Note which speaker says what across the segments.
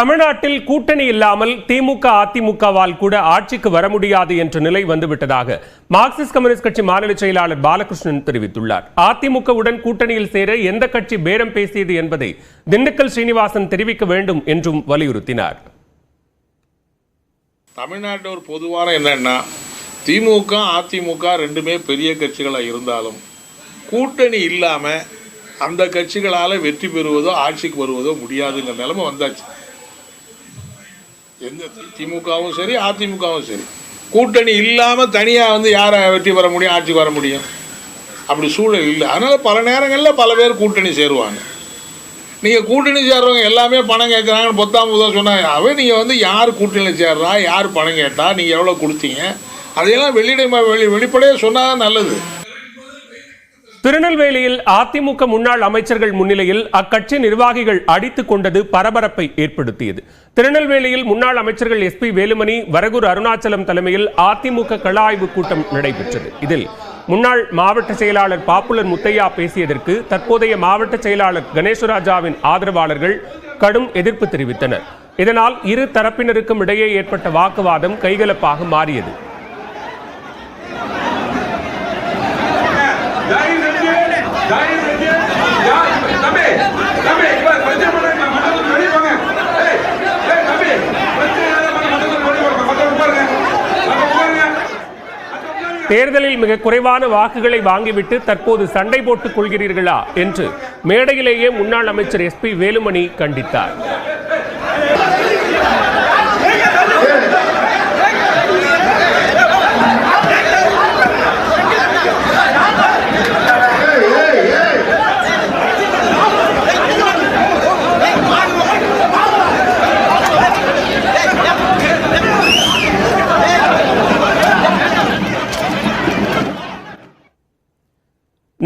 Speaker 1: தமிழ்நாட்டில் கூட்டணி இல்லாமல் திமுக அதிமுகவால் கூட ஆட்சிக்கு வர முடியாது என்ற நிலை வந்துவிட்டதாக மார்க்சிஸ்ட் கம்யூனிஸ்ட் கட்சி மாநில செயலாளர் பாலகிருஷ்ணன் தெரிவித்துள்ளார். அதிமுகவுடன் கூட்டணியில் சேர எந்த கட்சி பேரம் பேசியது என்பதை திண்டுக்கல் ஸ்ரீனிவாசன் தெரிவிக்க வேண்டும் என்றும் வலியுறுத்தினார்.
Speaker 2: தமிழ்நாட்டில் ஒரு பொதுவான என்னன்னா திமுக அதிமுக ரெண்டுமே பெரிய கட்சிகளாக இருந்தாலும் கூட்டணி இல்லாமல் அந்த கட்சிகளால் வெற்றி பெறுவதோ ஆட்சிக்கு வருவதோ முடியாதுங்கிற நிலைமை வந்தாச்சு. எந்த திமுகவும் சரி அதிமுகவும் சரி. கூட்டணி இல்லாமல் தனியாக வந்து யாரை வெற்றி பெற முடியும் ஆட்சிக்கு வர முடியும்? அப்படி சூழல் இல்லை. அதனால் பல நேரங்களில் பல பேர் கூட்டணி சேருவாங்க. நீங்கள் கூட்டணி சேர்றவங்க எல்லாமே பணம் கேட்குறாங்கன்னு பொத்தாம் புதா சொன்னாங்க அவன் நீங்கள் வந்து யார் கூட்டணியில் சேர்றா? யார் பணம் கேட்டால் நீங்கள் எவ்வளோ கொடுத்தீங்க? அதையெல்லாம் வெளியிட வெளி வெளிப்படையாக சொன்னால் தான் நல்லது.
Speaker 1: திருநெல்வேலியில் அதிமுக முன்னாள் அமைச்சர்கள் முன்னிலையில் அக்கட்சி நிர்வாகிகள் அடித்துக் கொண்டது பரபரப்பை ஏற்படுத்தியது. திருநெல்வேலியில் முன்னாள் அமைச்சர்கள் எஸ்பி வேலுமணி வரகுர் அருணாச்சலம் தலைமையில் அதிமுக கள ஆய்வு கூட்டம் நடைபெற்றது. இதில் முன்னாள் மாவட்ட செயலாளர் பாப்புலர் முத்தையா பேசியதற்கு தற்போதைய மாவட்ட செயலாளர் கணேசராஜாவின் ஆதரவாளர்கள் கடும் எதிர்ப்பு தெரிவித்தனர். இதனால் இரு தரப்பினருக்கும் இடையே ஏற்பட்ட வாக்குவாதம் கைகலப்பாக மாறியது. தேர்தலில் மிக குறைவான வாக்குகளை வாங்கிவிட்டு தற்போது சண்டை போட்டுக் கொள்கிறீர்களா என்று மேடையிலேயே முன்னாள் அமைச்சர் எஸ் பி வேலுமணி கண்டித்தார்.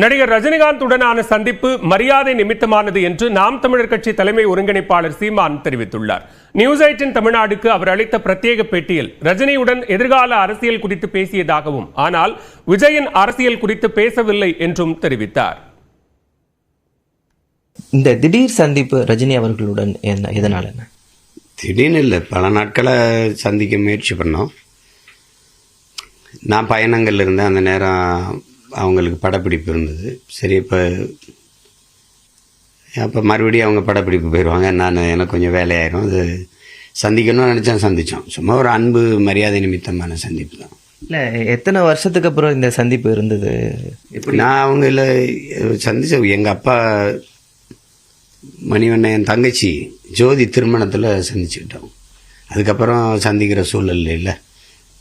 Speaker 1: நடிகர் ரஜினிகாந்துடனான சந்திப்பு மரியாதை நிமித்தமானது என்று நாம் தமிழர் கட்சி தலைமை ஒருங்கிணைப்பாளர் சீமான் தெரிவித்துள்ளார். நியூஸ் எயிட்டின் தமிழ்நாடுக்கு அவர் அளித்த பிரத்யேக பேட்டியில் ரஜினியுடன் எதிர்கால அரசியல் குறித்து பேசியதாகவும் ஆனால் விஜயின் அரசியல் குறித்து பேசவில்லை என்றும் தெரிவித்தார்.
Speaker 3: இந்த திடீர் சந்திப்பு ரஜினி அவர்களுடன் என்ன எதனால என்ன?
Speaker 4: திடீர்னு இல்லை. பல நாட்களை சந்திக்க முயற்சி பண்ணோம். நான் பயணங்கள் இருந்தேன். அந்த நேரம் அவங்களுக்கு படப்பிடிப்பு இருந்தது. சரி இப்போ அப்போ மறுபடியும் அவங்க படப்பிடிப்பு போயிடுவாங்க நான் எனக்கு கொஞ்சம் வேலையாயிரும். அது சந்திக்கணும்னு நினச்சேன் சந்தித்தோம் சும்மா ஒரு அன்பு மரியாதை நிமித்தமான சந்திப்பு தான்.
Speaker 3: இல்ல எத்தனை வருஷத்துக்கு அப்புறம் இந்த சந்திப்பு இருந்தது? எப்படி?
Speaker 4: நான் அவங்கள சந்திச்ச எங்கள் அப்பா மணிவண்ணன் என் தங்கச்சி ஜோதி திருமணத்தில் சந்திச்சுக்கிட்டோம். அதுக்கப்புறம் சந்திக்கிற சூழல் இல்லை.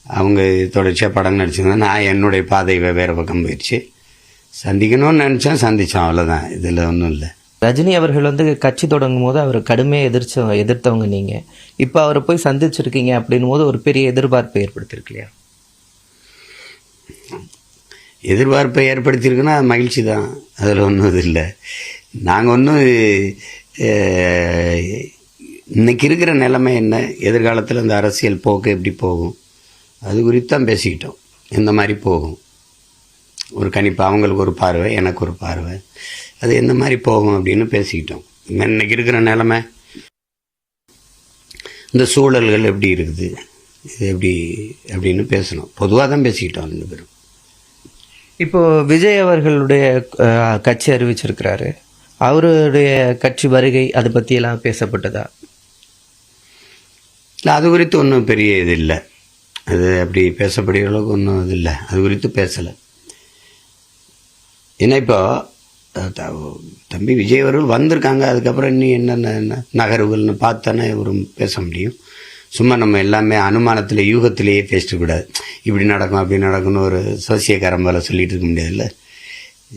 Speaker 4: அவங்க தொடர்ச்சியாக படம் நடிச்சிருந்தா நான் என்னுடைய பாதை வேறு பக்கம் போயிடுச்சு சந்திக்கணும்னு நினச்சேன் சந்தித்தோம் அவ்வளோதான் இதில் ஒன்றும் இல்லை.
Speaker 3: ரஜினி அவர்கள் வந்து கட்சி தொடங்கும் போது அவர் கடுமையாக எதிர்ச்ச எதிர்த்தவங்க நீங்க. இப்போ அவரை போய் சந்திச்சிருக்கீங்க அப்படின்னும் போது ஒரு பெரிய எதிர்பார்ப்பு ஏற்படுத்திருக்கு இல்லையா
Speaker 4: எதிர்பார்ப்பை ஏற்படுத்தியிருக்குன்னா மகிழ்ச்சி தான். அதில் ஒன்றும் இது இல்லை. நாங்கள் ஒன்றும் இன்னைக்கு இருக்கிற நிலைமை என்ன? எதிர்காலத்தில் இந்த அரசியல் போக்கு எப்படி போகும்? அது குறித்து தான் பேசிக்கிட்டோம். எந்த மாதிரி போகும்? ஒரு கணிப்பு அவங்களுக்கு ஒரு பார்வை எனக்கு ஒரு பார்வை. அது எந்த மாதிரி போகும் அப்படின்னு பேசிக்கிட்டோம். இன்னைக்கு இருக்கிற நிலைமை இந்த சூழல்கள் எப்படி இருக்குது? இது எப்படி அப்படின்னு பேசணும். பொதுவாக தான் பேசிக்கிட்டோம் ரெண்டு பேரும்.
Speaker 3: இப்போ விஜய் அவர்களுடைய கட்சி அறிவிச்சிருக்கிறாரு. அவருடைய கட்சி வருகை அதை பத்தி எல்லாம் பேசப்பட்டதா?
Speaker 4: இல்லை அது குறித்து ஒன்றும் பெரிய இது இல்லை. அது அப்படி பேசப்படுகிற அளவுக்கு ஒன்றும் இது இல்லை அது குறித்து பேசலை. ஏன்னா இப்போ த- தம்பி விஜய் அவர்கள் வந்திருக்காங்க. அதுக்கப்புறம் இன்னும் என்னென்ன என்ன நகர்வுகள்னு பார்த்தானே ஒரு பேச முடியும். சும்மா நம்ம எல்லாமே அனுமானத்தில் யூகத்திலேயே பேசிட்டு கூடாது. இப்படி நடக்கும் அப்படி நடக்கும்னு ஒரு சோசியக்காரன் மேலே சொல்லிகிட்டு இருக்க முடியாதுல்ல.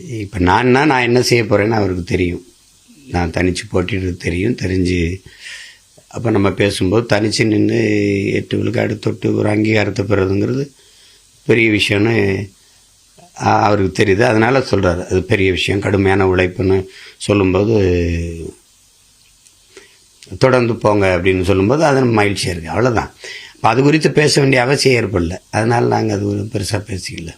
Speaker 4: இப்போ நான்னா நான் என்ன செய்ய போகிறேன்னு அவருக்கு தெரியும். நான் தனித்து போட்டிட்டு தெரியும். தெரிஞ்சு அப்போ நம்ம பேசும்போது தனித்து நின்று எட்டு விழுக்காடு தொட்டு ஒரு அங்கீகாரத்தை பெறுறதுங்கிறது பெரிய விஷயம்னு அவருக்கு தெரியுது. அதனால் சொல்கிறாரு அது பெரிய விஷயம் கடுமையான உழைப்புன்னு சொல்லும்போது தொடர்ந்து போங்க அப்படின்னு சொல்லும்போது அது மகிழ்ச்சியாக இருக்குது அவ்வளோதான் அப்போ அது குறித்து பேச வேண்டிய அவசியம் ஏற்படல. அதனால் நாங்கள் அது பெருசாக பேசிக்கல.